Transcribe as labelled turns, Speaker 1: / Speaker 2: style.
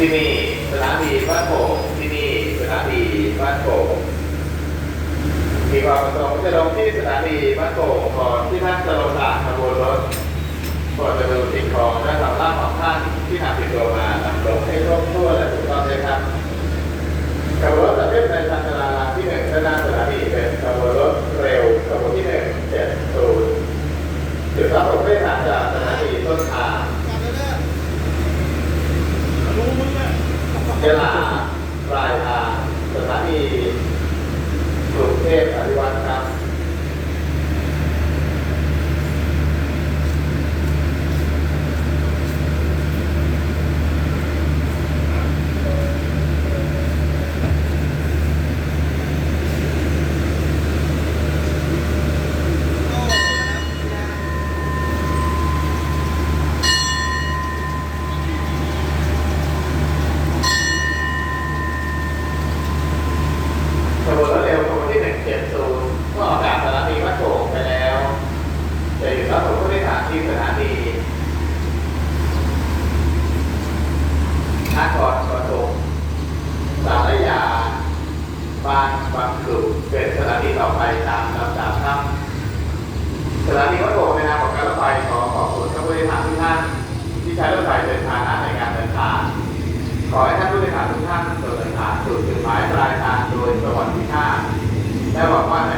Speaker 1: ที่นี่สถานีบ้านโป่งที่นี่สถานีบ้านโป่งมีความประสงค์จะลงที่สถานีบ้านโป่งก่อนที่ท่านจะลงจากขบวนรถโปรดจะดูสิ่งของและสำรับของท่านที่นำติดตัวมานำลงให้ครบถ้วนและถูกต้องเลยครับขบวนรถประเภทในทางจราที่หนึ่งด้านหน้าสถานีเป็นขบวนรถเร็วขบวนที่หนึ่งเจ็ดศูนย์จุดรับส่งผู้โดยสารจากสถานีต้นทาง ยะ ลาปลายทางสถานีกรุงเทพอภิวัตรครับ ขบวนรถเร็วขบวนที่ 170เมื่อออกจากสถานีวัดโป่งไปแล้ว จะอยู่รับส่งผู้โดยสาร ที่สถานีนครปฐมสารยา บ้านบางกลุ่เป็นสถานีต่อไปตามลำดับครับสถานีวัดโป่งในนามของการรถไฟขอขอบคุณท่านผู้โดยสารทุกท่านที่ใช้รถไฟเป็นพาหนะในการเดินทางขอให้ท่านผู้โดยสารทุกท่านเดินทางสู่จุดหมายปลายทางโดยสวัสดิภาพและหวังว่าใน